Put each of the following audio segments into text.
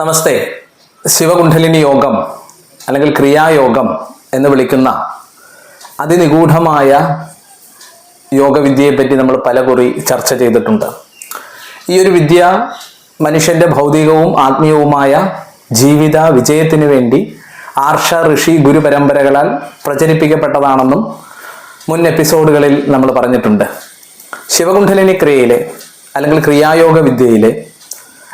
നമസ്തേ. ശിവകുണ്ഠലിനി യോഗം അല്ലെങ്കിൽ ക്രിയായോഗം എന്ന് വിളിക്കുന്ന അതിനിഗൂഢമായ യോഗവിദ്യയെപ്പറ്റി നമ്മൾ പലകുറി ചർച്ച ചെയ്തിട്ടുണ്ട്. ഈ ഒരു വിദ്യ മനുഷ്യന്റെ ഭൗതികവും ആത്മീയവുമായ ജീവിത വിജയത്തിനു വേണ്ടി ആർഷ ഋഷി ഗുരുപരമ്പരകളാൽ പ്രചരിപ്പിക്കപ്പെട്ടതാണെന്നും മുൻ എപ്പിസോഡുകളിൽ നമ്മൾ പറഞ്ഞിട്ടുണ്ട്. ശിവകുണ്ഠലിനി ക്രിയയിലെ അല്ലെങ്കിൽ ക്രിയായോഗ വിദ്യയിലെ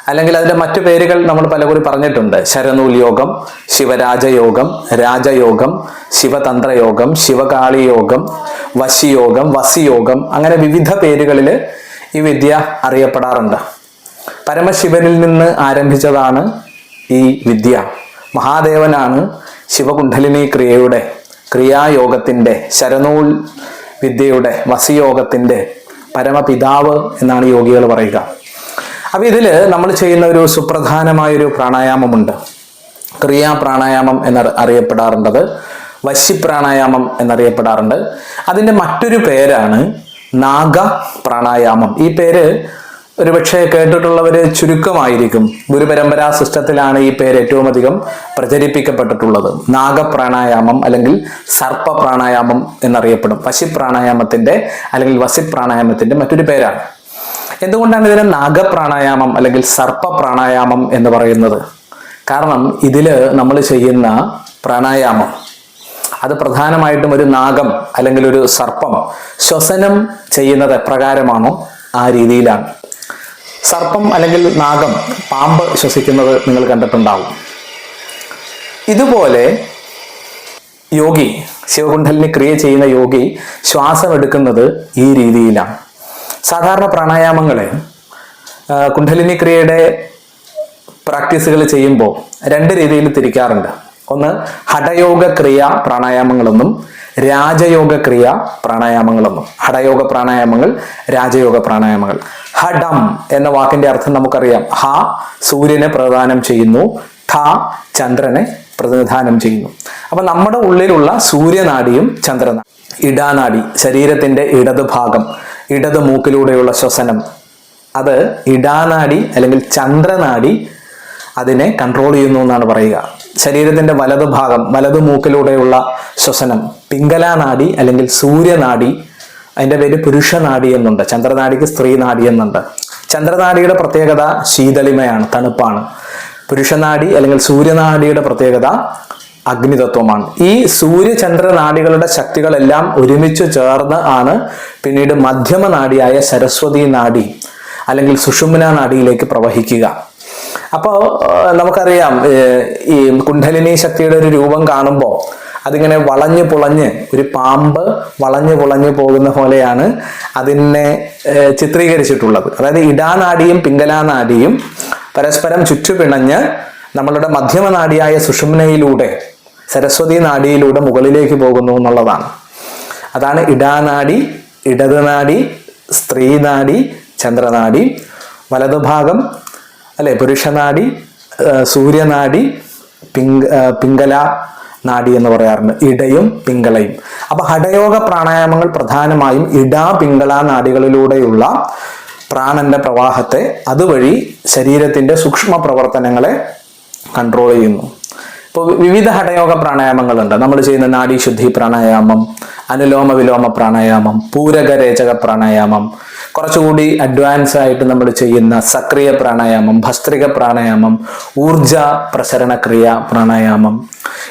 അല്ലെങ്കിൽ അതിന്റെ മറ്റു പേരുകൾ നമ്മൾ പലകുറി പറഞ്ഞിട്ടുണ്ട്. ശരനൂൽ യോഗം ശിവരാജയോഗം രാജയോഗം ശിവതന്ത്രയോഗം ശിവകാളി യോഗം വശിയോഗം വസിയോഗം അങ്ങനെ വിവിധ പേരുകളിൽ ഈ വിദ്യ അറിയപ്പെടാറുണ്ട്. പരമശിവനിൽ നിന്ന് ആരംഭിച്ചതാണ് ഈ വിദ്യ. മഹാദേവനാണ് ശിവകുണ്ഠലിനി ക്രിയയുടെ ക്രിയായോഗത്തിന്റെ ശരനൂൽ വിദ്യയുടെ വസിയോഗത്തിന്റെ പരമപിതാവ് എന്നാണ് യോഗികൾ പറയുക. അപ്പൊ ഇതിൽ നമ്മൾ ചെയ്യുന്ന ഒരു സുപ്രധാനമായൊരു പ്രാണായാമമുണ്ട്. ക്രിയാ പ്രാണായാമം എന്ന് അറിയപ്പെടാറുണ്ടത്. വശ്യ പ്രാണായാമം എന്നറിയപ്പെടാറുണ്ട്. അതിന്റെ മറ്റൊരു പേരാണ് നാഗ പ്രാണായാമം. ഈ പേര് ഒരുപക്ഷെ കേട്ടിട്ടുള്ളവർ ചുരുക്കമായിരിക്കും. ഗുരുപരമ്പരാ സിസ്റ്റത്തിലാണ് ഈ പേര് ഏറ്റവും അധികം പ്രചരിപ്പിക്കപ്പെട്ടിട്ടുള്ളത്. നാഗപ്രാണായാമം അല്ലെങ്കിൽ സർപ്പ പ്രാണായാമം എന്നറിയപ്പെടും. വശി പ്രാണായാമത്തിന്റെ അല്ലെങ്കിൽ വസി പ്രാണായാമത്തിന്റെ മറ്റൊരു പേരാണ്. എന്തുകൊണ്ടാണ് ഇതിനെ നാഗപ്രാണായാമം അല്ലെങ്കിൽ സർപ്പ പ്രാണായാമം എന്ന് പറയുന്നത്? കാരണം ഇതിൽ നമ്മൾ ചെയ്യുന്ന പ്രാണായാമം അത് പ്രധാനമായിട്ടും ഒരു നാഗം അല്ലെങ്കിൽ ഒരു സർപ്പം ശ്വസനം ചെയ്യുന്നത് എപ്രകാരമാണോ ആ രീതിയിലാണ്. സർപ്പം അല്ലെങ്കിൽ നാഗം പാമ്പ് ശ്വസിക്കുന്നത് നിങ്ങൾ കണ്ടിട്ടുണ്ടാവും. ഇതുപോലെ യോഗി ശിവകുണ്ഠലിന് ക്രിയ ചെയ്യുന്ന യോഗി ശ്വാസം എടുക്കുന്നത് ഈ രീതിയിലാണ്. സാധാരണ പ്രാണായാമങ്ങളെ കുണ്ഡലിനി ക്രിയയുടെ പ്രാക്ടീസുകൾ ചെയ്യുമ്പോൾ രണ്ട് രീതിയിൽ തിരിക്കാറുണ്ട്. ഒന്ന് ഹഠയോഗ ക്രിയ പ്രാണായാമങ്ങളെന്നും രാജയോഗ ക്രിയ പ്രാണായാമങ്ങളെന്നും. ഹഠയോഗ പ്രാണായാമങ്ങൾ രാജയോഗ പ്രാണായാമങ്ങൾ. ഹഡം എന്ന വാക്കിന്റെ അർത്ഥം നമുക്കറിയാം. ഹ സൂര്യനെ പ്രദാനം ചെയ്യുന്നു. ഠ ചന്ദ്രനെ പ്രതിനിധാനം ചെയ്യുന്നു. അപ്പൊ നമ്മുടെ ഉള്ളിലുള്ള സൂര്യനാടിയും ചന്ദ്രനാടി ഇടാനാടി ശരീരത്തിന്റെ ഇടത് ഭാഗം ഇടത് മൂക്കിലൂടെയുള്ള ശ്വസനം. അത് ഇടാനാടി അല്ലെങ്കിൽ ചന്ദ്രനാടി അതിനെ കൺട്രോൾ ചെയ്യുന്നു എന്നാണ് പറയുക. ശരീരത്തിന്റെ വലതു ഭാഗം വലതു മൂക്കിലൂടെയുള്ള ശ്വസനം പിംഗലാനാടി അല്ലെങ്കിൽ സൂര്യനാടി അതിന്റെ പേര് പുരുഷനാടി എന്നുണ്ട്. ചന്ദ്രനാടിക്ക് സ്ത്രീനാടി എന്നുണ്ട്. ചന്ദ്രനാടിയുടെ പ്രത്യേകത ശീതളിമയാണ് തണുപ്പാണ്. പുരുഷനാടി അല്ലെങ്കിൽ സൂര്യനാടിയുടെ പ്രത്യേകത അഗ്നിതത്വമാണ്. ഈ സൂര്യചന്ദ്ര നാഡികളുടെ ശക്തികളെല്ലാം ഒരുമിച്ച് ചേർന്ന് ആണ് പിന്നീട് മധ്യമ നാടിയായ സരസ്വതി നാടി അല്ലെങ്കിൽ സുഷുമ്ന നാടിയിലേക്ക് പ്രവഹിക്കുക. അപ്പോൾ നമുക്കറിയാം ഈ കുണ്ഠലിനി ശക്തിയുടെ ഒരു രൂപം കാണുമ്പോൾ അതിങ്ങനെ വളഞ്ഞു പുളഞ്ഞ് ഒരു പാമ്പ് വളഞ്ഞു പുളഞ്ഞു പോകുന്ന പോലെയാണ് അതിനെ ചിത്രീകരിച്ചിട്ടുള്ളത്. അതായത് ഇടാനാടിയും പിങ്കലാനാടിയും പരസ്പരം ചുറ്റുപിണഞ്ഞ് നമ്മളുടെ മധ്യമനാടിയായ സുഷുമ്നയിലൂടെ സരസ്വതി നാഡിയിലൂടെ മുകളിലേക്ക് പോകുന്നു എന്നുള്ളതാണ്. അതാണ് ഇടാനാടി ഇടത് നാടി സ്ത്രീനാടി ചന്ദ്രനാടി വലതുഭാഗം അല്ലെ പുരുഷനാടി സൂര്യനാഡി പിങ്ക പിങ്കല നാഡി എന്ന് പറയാറുണ്ട്. ഇടയും പിങ്കളയും അപ്പൊ ഹഠയോഗ പ്രാണായാമങ്ങൾ പ്രധാനമായും ഇടാ പിങ്കള നാഡികളിലൂടെയുള്ള പ്രാണന്റെ പ്രവാഹത്തെ അതുവഴി ശരീരത്തിന്റെ സൂക്ഷ്മ പ്രവർത്തനങ്ങളെ കൺട്രോൾ ചെയ്യുന്നു. ഇപ്പോൾ വിവിധ ഹഠയോഗ പ്രാണായാമങ്ങളുണ്ട്. നമ്മൾ ചെയ്യുന്ന നാഡീശുദ്ധി പ്രാണായാമം അനുലോമ വിലോമ പ്രാണായാമം പൂരകരേചക പ്രാണായാമം കുറച്ചുകൂടി അഡ്വാൻസ് ആയിട്ട് നമ്മൾ ചെയ്യുന്ന സക്രിയ പ്രാണായാമം ഭസ്ത്രിക പ്രാണായാമം ഊർജ പ്രസരണ ക്രിയ പ്രാണായാമം.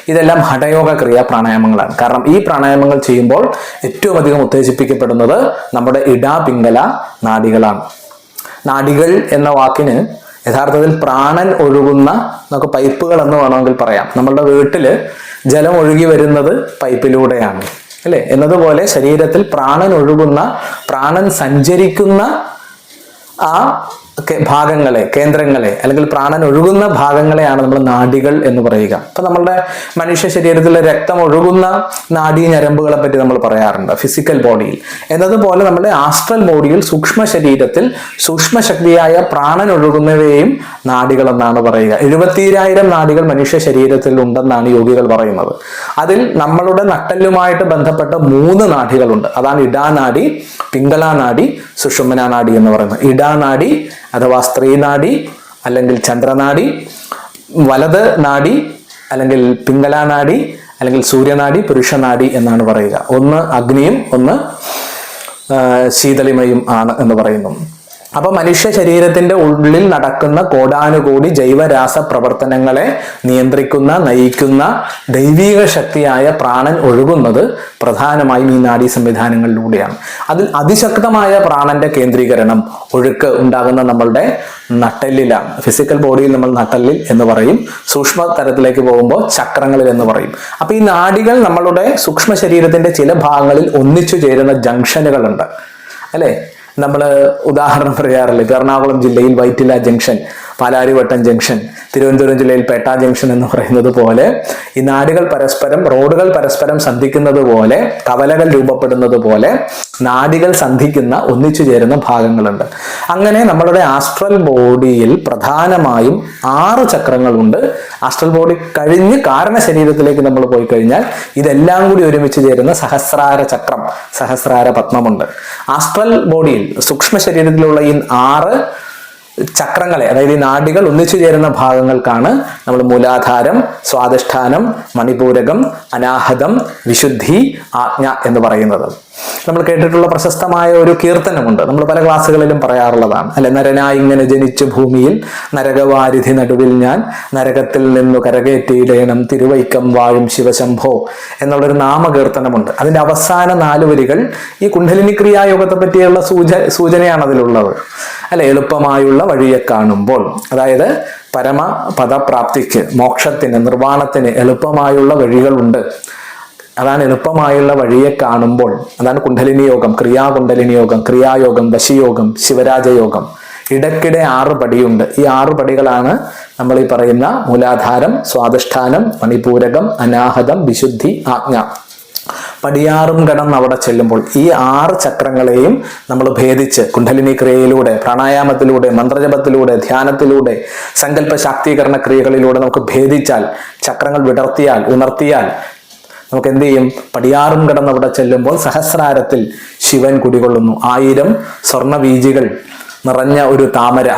ഇതെല്ലാം ഹഠയോഗ ക്രിയ പ്രാണായാമങ്ങളാണ്. കാരണം ഈ പ്രാണായാമങ്ങൾ ചെയ്യുമ്പോൾ ഏറ്റവും അധികം ഉത്തേജിപ്പിക്കപ്പെടുന്നത് നമ്മുടെ ഇടാ പിംഗല നാഡികളാണ്. നാഡികൾ എന്ന വാക്കിന് യഥാർത്ഥത്തിൽ പ്രാണൻ ഒഴുകുന്ന നമുക്ക് പൈപ്പുകൾ എന്ന് വേണമെങ്കിൽ പറയാം. നമ്മളുടെ വീട്ടിൽ ജലം ഒഴുകി വരുന്നത് പൈപ്പിലൂടെയാണ്. അല്ലെ? എന്നതുപോലെ ശരീരത്തിൽ പ്രാണൻ ഒഴുകുന്ന പ്രാണൻ സഞ്ചരിക്കുന്ന ആ കെ- ഭാഗങ്ങളെ കേന്ദ്രങ്ങളെ അല്ലെങ്കിൽ പ്രാണൻ ഒഴുകുന്ന ഭാഗങ്ങളെയാണ് നമ്മൾ നാഡികൾ എന്ന് പറയുക. അപ്പൊ നമ്മളുടെ മനുഷ്യ ശരീരത്തിലെ രക്തം ഒഴുകുന്ന നാഡീ ഞരമ്പുകളെ പറ്റി നമ്മൾ പറയാറുണ്ട് ഫിസിക്കൽ ബോഡിയിൽ എന്നതുപോലെ നമ്മുടെ ആസ്ട്രൽ ബോഡിയിൽ സൂക്ഷ്മ ശരീരത്തിൽ സൂക്ഷ്മ ശക്തിയായ പ്രാണൻ ഒഴുകുന്നവയെയും നാഡികൾ എന്നാണ് പറയുക. എഴുപത്തിരായിരം നാഡികൾ മനുഷ്യ ശരീരത്തിൽ ഉണ്ടെന്നാണ് യോഗികൾ പറയുന്നത്. അതിൽ നമ്മളുടെ നട്ടല്ലുമായിട്ട് ബന്ധപ്പെട്ട മൂന്ന് നാഡികളുണ്ട് അതാണ് ഇടാനാഡി പിംഗളാനാഡി സുഷുമ്ന നാഡി എന്ന് പറയുന്നത്. ഇടാനാഡി അഥവാ സ്ത്രീനാടി അല്ലെങ്കിൽ ചന്ദ്രനാഡി വലത് നാഡി അല്ലെങ്കിൽ പിംഗല നാഡി അല്ലെങ്കിൽ സൂര്യനാഡി പുരുഷനാഡി എന്നാണ് പറയുക. ഒന്ന് അഗ്നിയും ഒന്ന് ശീതളിമയും ആണ് എന്ന് പറയുന്നു. അപ്പൊ മനുഷ്യ ശരീരത്തിന്റെ ഉള്ളിൽ നടക്കുന്ന കോടാനുകോടി ജൈവരാസ പ്രവർത്തനങ്ങളെ നിയന്ത്രിക്കുന്ന നയിക്കുന്ന ദൈവീക ശക്തിയായ പ്രാണൻ ഒഴുകുന്നത് പ്രധാനമായും ഈ നാഡീ സംവിധാനങ്ങളിലൂടെയാണ്. അതിൽ അതിശക്തമായ പ്രാണന്റെ കേന്ദ്രീകരണം ഒഴുക്ക് ഉണ്ടാകുന്ന നമ്മളുടെ നട്ടെല്ലിലാണ്. ഫിസിക്കൽ ബോഡിയിൽ നമ്മൾ നട്ടെല്ലിൽ എന്ന് പറയും. സൂക്ഷ്മ തലത്തിലേക്ക് പോകുമ്പോൾ ചക്രങ്ങളിൽ എന്ന് പറയും. അപ്പൊ ഈ നാഡികൾ നമ്മളുടെ സൂക്ഷ്മ ശരീരത്തിന്റെ ചില ഭാഗങ്ങളിൽ ഒന്നിച്ചു ചേരുന്ന ജംഗ്ഷനുകളുണ്ട് അല്ലേ? നമ്മൾ ഉദാഹരണം പറയാറില്ല? എറണാകുളം ജില്ലയിൽ വൈറ്റില ജംഗ്ഷൻ. പാലാരിവട്ടം ജംഗ്ഷൻ തിരുവനന്തപുരം ജില്ലയിൽ പേട്ട ജംഗ്ഷൻ എന്ന് പറയുന്നത് പോലെ ഈ നാടുകൾ പരസ്പരം റോഡുകൾ പരസ്പരം സന്ധിക്കുന്നത് പോലെ കവലകൾ രൂപപ്പെടുന്നത് പോലെ നാടികൾ സന്ധിക്കുന്ന ഒന്നിച്ചു ചേരുന്ന ഭാഗങ്ങളുണ്ട്. അങ്ങനെ നമ്മളുടെ ആസ്ട്രൽ ബോഡിയിൽ പ്രധാനമായും ആറ് ചക്രങ്ങളുണ്ട്. ആസ്ട്രൽ ബോഡി കഴിഞ്ഞ് കാരണ ശരീരത്തിലേക്ക് നമ്മൾ പോയി കഴിഞ്ഞാൽ ഇതെല്ലാം കൂടി ഒരുമിച്ച് ചേരുന്ന സഹസ്രാര ചക്രം സഹസ്രാര പത്മമുണ്ട്. ആസ്ട്രൽ ബോഡിയിൽ സൂക്ഷ്മ ശരീരത്തിലുള്ള ഈ ആറ് ചക്രങ്ങളെ അതായത് ഈ നാടികൾ ഒന്നിച്ചു ചേരുന്ന ഭാഗങ്ങൾക്കാണ് നമ്മൾ മൂലാധാരം സ്വാധിഷ്ഠാനം മണിപൂരകം അനാഹതം വിശുദ്ധി ആജ്ഞ എന്ന് പറയുന്നത്. നമ്മൾ കേട്ടിട്ടുള്ള പ്രശസ്തമായ ഒരു കീർത്തനമുണ്ട്. നമ്മൾ പല ക്ലാസ്സുകളിലും പറയാറുള്ളതാണ്. അല്ലെ നരനായി ഇങ്ങനെ ജനിച്ചു ഭൂമിയിൽ നരകവാരിധി നടുവിൽ ഞാൻ നരകത്തിൽ നിന്നു കരകയറ്റിയിടേണം തിരുവൈക്കം വാഴും ശിവശംഭോ എന്നുള്ളൊരു നാമകീർത്തനമുണ്ട്. അതിന്റെ അവസാന നാല് വരികൾ ഈ കുണ്ഡലിനി ക്രിയായോഗത്തെ പറ്റിയുള്ള സൂച സൂചനയാണ് അതിലുള്ളത് അല്ലെ എളുപ്പമായുള്ള വഴിയെ കാണുമ്പോൾ അതായത് പരമ പദപ്രാപ്തിക്ക് മോക്ഷത്തിന് നിർവാണത്തിന് എളുപ്പമായുള്ള വഴികളുണ്ട്. അതാണ് എളുപ്പമായുള്ള വഴിയെ കാണുമ്പോൾ അതാണ് കുണ്ഡലിനി യോഗം ക്രിയാ കുണ്ഡലിനി യോഗം ക്രിയായോഗം വശിയോഗം ശിവരാജയോഗം. ഇടയ്ക്കിടെ ആറ് പടിയുണ്ട്. ഈ ആറ് പടികളാണ് നമ്മൾ ഈ പറയുന്ന മൂലാധാരം സ്വാധിഷ്ഠാനം മണിപൂരകം അനാഹതം വിശുദ്ധി ആജ്ഞ. പടിയാറും കടന്ന് അവിടെ ചെല്ലുമ്പോൾ ഈ ആറ് ചക്രങ്ങളെയും നമ്മൾ ഭേദിച്ച് കുണ്ഡലിനി ക്രിയയിലൂടെ പ്രാണായാമത്തിലൂടെ മന്ത്രജപത്തിലൂടെ ധ്യാനത്തിലൂടെ സങ്കല്പ ശാക്തീകരണ ക്രിയകളിലൂടെ നമുക്ക് ഭേദിച്ചാൽ ചക്രങ്ങൾ വിടർത്തിയാൽ ഉണർത്തിയാൽ നമുക്ക് എന്ത് ചെയ്യും? പടിയാറും കടന്ന് അവിടെ ചെല്ലുമ്പോൾ സഹസ്രാരത്തിൽ ശിവൻ കുടികൊള്ളുന്നു. ആയിരം സ്വർണവീജികൾ നിറഞ്ഞ ഒരു താമര.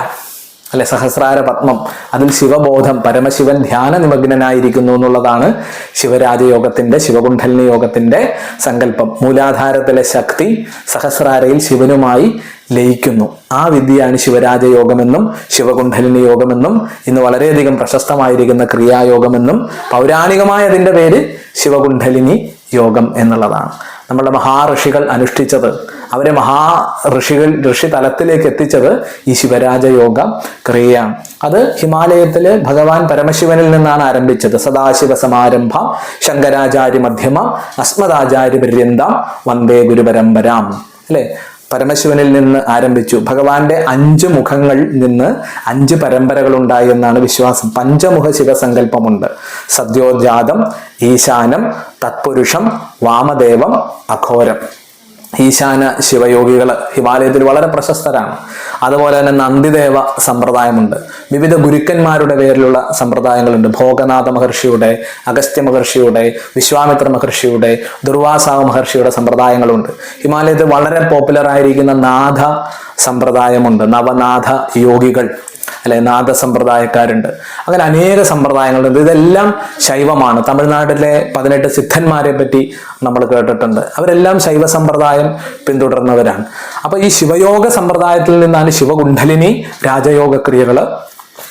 അല്ലെ? സഹസ്രാര പത്മം. അതിൽ ശിവബോധം പരമശിവൻ ധ്യാന നിമഗ്നനായിരിക്കുന്നു എന്നുള്ളതാണ് ശിവരാജയോഗത്തിന്റെ ശിവകുണ്ഠലിനി യോഗത്തിന്റെ സങ്കല്പം. മൂലാധാരത്തിലെ ശക്തി സഹസ്രാരയിൽ ശിവനുമായി ലയിക്കുന്നു. ആ വിദ്യയാണ് ശിവരാജയോഗമെന്നും ശിവകുണ്ഠലിനി യോഗമെന്നും ഇന്ന് വളരെയധികം പ്രശസ്തമായിരിക്കുന്ന ക്രിയായോഗമെന്നും പൗരാണികമായ അതിന്റെ പേര് ശിവകുണ്ഠലിനി യോഗം എന്നുള്ളതാണ്. നമ്മുടെ മഹാഋഷികൾ അനുഷ്ഠിച്ചത്. അവരെ മഹാ ഋഷികൾ ഋഷി തലത്തിലേക്ക് എത്തിച്ചത് ഈ ശിവരാജയോഗ ക്രിയയാണ്. അത് ഹിമാലയത്തിൽ ഭഗവാൻ പരമശിവനിൽ നിന്നാണ് ആരംഭിച്ചത്. സദാശിവ സമാരംഭ ശങ്കരാചാര്യ മധ്യമ അസ്മദാചാര്യ പര്യന്തം വന്ദേ ഗുരുപരമ്പരാം. അല്ലെ? പരമശിവനിൽ നിന്ന് ആരംഭിച്ചു. ഭഗവാന്റെ അഞ്ച് മുഖങ്ങളിൽ നിന്ന് അഞ്ച് പരമ്പരകൾ ഉണ്ടായി എന്നാണ് വിശ്വാസം. പഞ്ചമുഖ ശിവസങ്കല്പമുണ്ട്. സദ്യോജാതം ഈശാനം തത്പുരുഷം വാമദേവം അഘോരം. ഈശാന ശിവയോഗികൾ ഹിമാലയത്തിൽ വളരെ പ്രശസ്തരാണ്. അതുപോലെ തന്നെ നന്ദിദേവ സമ്പ്രദായമുണ്ട്. വിവിധ ഗുരുക്കന്മാരുടെ പേരിലുള്ള സമ്പ്രദായങ്ങളുണ്ട്. ഭോഗനാഥ മഹർഷിയുടെ അഗസ്ത്യ മഹർഷിയുടെ വിശ്വാമിത്ര മഹർഷിയുടെ ദുർവാസാവ മഹർഷിയുടെ സമ്പ്രദായങ്ങളുണ്ട്. ഹിമാലയത്തിൽ വളരെ പോപ്പുലർ ആയിരിക്കുന്ന നാഥ സമ്പ്രദായമുണ്ട്. നവനാഥ യോഗികൾ അല്ലെ നാദ സമ്പ്രദായക്കാരുണ്ട് അങ്ങനെ അനേക സമ്പ്രദായങ്ങളുണ്ട്. ഇതെല്ലാം ശൈവമാണ്. തമിഴ്നാട്ടിലെ പതിനെട്ട് സിദ്ധന്മാരെ പറ്റി നമ്മൾ കേട്ടിട്ടുണ്ട്. അവരെല്ലാം ശൈവ സമ്പ്രദായം പിന്തുടർന്നവരാണ്. അപ്പൊ ഈ ശിവയോഗ സമ്പ്രദായത്തിൽ നിന്നാണ് ശിവകുണ്ഡലിനി രാജയോഗ ക്രിയകൾ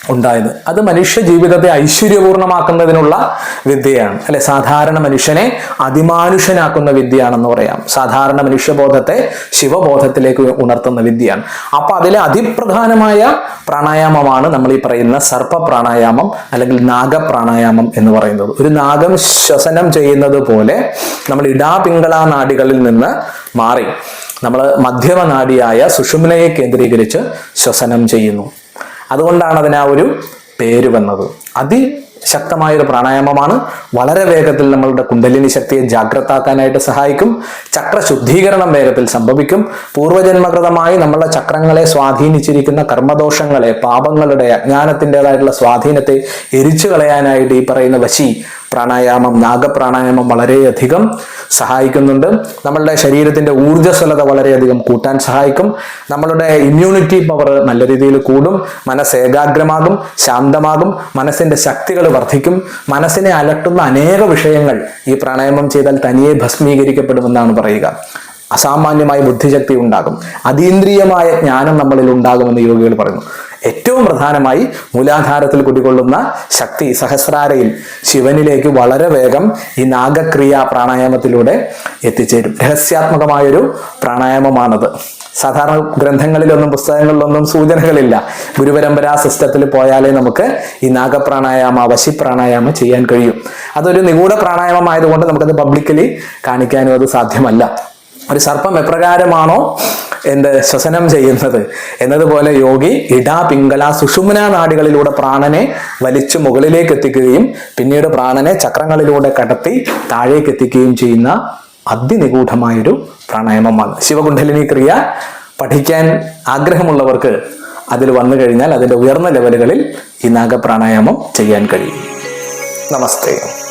ഉണ്ടായത്. അത് മനുഷ്യ ജീവിതത്തെ ഐശ്വര്യപൂർണമാക്കുന്നതിനുള്ള വിദ്യയാണ്. അല്ലെ സാധാരണ മനുഷ്യനെ അതിമാനുഷ്യനാക്കുന്ന വിദ്യയാണെന്ന് പറയാം. സാധാരണ മനുഷ്യബോധത്തെ ശിവബോധത്തിലേക്ക് ഉണർത്തുന്ന വിദ്യയാണ്. അപ്പൊ അതിലെ അതിപ്രധാനമായ പ്രാണായാമമാണ് നമ്മൾ ഈ പറയുന്ന സർപ്പ പ്രാണായാമം അല്ലെങ്കിൽ നാഗപ്രാണായാമം എന്ന് പറയുന്നത്. ഒരു നാഗം ശ്വസനം ചെയ്യുന്നത് പോലെ നമ്മൾ ഇടാപിങ്കള നാടികളിൽ നിന്ന് മാറി. നമ്മൾ മധ്യമ നാടിയായ സുഷുമ്നയെ കേന്ദ്രീകരിച്ച് ശ്വസനം ചെയ്യുന്നു. അതുകൊണ്ടാണ് അതിന് ആ ഒരു പേര് വന്നത്. അതിശക്തമായ ഒരു പ്രാണായാമമാണ്. വളരെ വേഗത്തിൽ നമ്മളുടെ കുണ്ടലിനി ശക്തിയെ ജാഗ്രതാക്കാനായിട്ട് സഹായിക്കും. ചക്ര ശുദ്ധീകരണം വേഗത്തിൽ സംഭവിക്കും. പൂർവജന്മകൃതമായി നമ്മളുടെ ചക്രങ്ങളെ സ്വാധീനിച്ചിരിക്കുന്ന കർമ്മദോഷങ്ങളെ പാപങ്ങളുടെ അജ്ഞാനത്തിന്റെതായിട്ടുള്ള സ്വാധീനത്തെ എരിച്ചു കളയാനായിട്ട് ഈ പറയുന്ന വശി പ്രാണായാമം നാഗപ്രാണായാമം വളരെയധികം സഹായിക്കുന്നുണ്ട്. നമ്മളുടെ ശരീരത്തിന്റെ ഊർജസ്വലത വളരെയധികം കൂട്ടാൻ സഹായിക്കും. നമ്മളുടെ ഇമ്മ്യൂണിറ്റി പവർ നല്ല രീതിയിൽ കൂടും. മനസ്സ് ഏകാഗ്രമാകും ശാന്തമാകും. മനസ്സിന്റെ ശക്തികൾ വർദ്ധിക്കും. മനസ്സിനെ അലട്ടുന്ന അനേക വിഷയങ്ങൾ ഈ പ്രാണായാമം ചെയ്താൽ തനിയെ ഭസ്മീകരിക്കപ്പെടുമെന്നാണ് പറയുക. അസാമാന്യമായ ബുദ്ധിശക്തി ഉണ്ടാകും. അതീന്ദ്രിയമായ ജ്ഞാനം നമ്മളിൽ ഉണ്ടാകുമെന്ന് യോഗികൾ പറയുന്നു. ഏറ്റവും പ്രധാനമായി മൂലാധാരത്തിൽ കുടികൊള്ളുന്ന ശക്തി സഹസ്രാരയിൽ ശിവനിലേക്ക് വളരെ വേഗം ഈ നാഗക്രിയ പ്രാണായാമത്തിലൂടെ എത്തിച്ചേരും. രഹസ്യാത്മകമായൊരു പ്രാണായാമമാണത്. സാധാരണ ഗ്രന്ഥങ്ങളിലൊന്നും പുസ്തകങ്ങളിലൊന്നും സൂചനകളില്ല. ഗുരുപരമ്പരാ സിസ്റ്റത്തിൽ പോയാലേ നമുക്ക് ഈ നാഗപ്രാണായാമ വശി പ്രാണായാമം ചെയ്യാൻ കഴിയും. അതൊരു നിഗൂഢ പ്രാണായാമം ആയതുകൊണ്ട് നമുക്കത് പബ്ലിക്കലി കാണിക്കാനും അത് സാധ്യമല്ല. ഒരു സർപ്പം എപ്രകാരമാണോ എന്ത് ശ്വസനം ചെയ്യുന്നത്? എന്നതുപോലെ യോഗി ഇടാ പിങ്കല സുഷുമ്ന നാടികളിലൂടെ പ്രാണനെ വലിച്ചു മുകളിലേക്ക് എത്തിക്കുകയും പിന്നീട് പ്രാണനെ ചക്രങ്ങളിലൂടെ കടത്തി താഴേക്ക് എത്തിക്കുകയും ചെയ്യുന്ന അതിനിഗൂഢമായൊരു പ്രാണായാമമാണ്. ശിവകുണ്ഡലിനി ക്രിയ പഠിക്കാൻ ആഗ്രഹമുള്ളവർക്ക് അതിൽ വന്നു കഴിഞ്ഞാൽ അതിന്റെ ഉയർന്ന ലെവലുകളിൽ ഈ നാഗപ്രാണായാമം ചെയ്യാൻ കഴിയും. നമസ്തേ.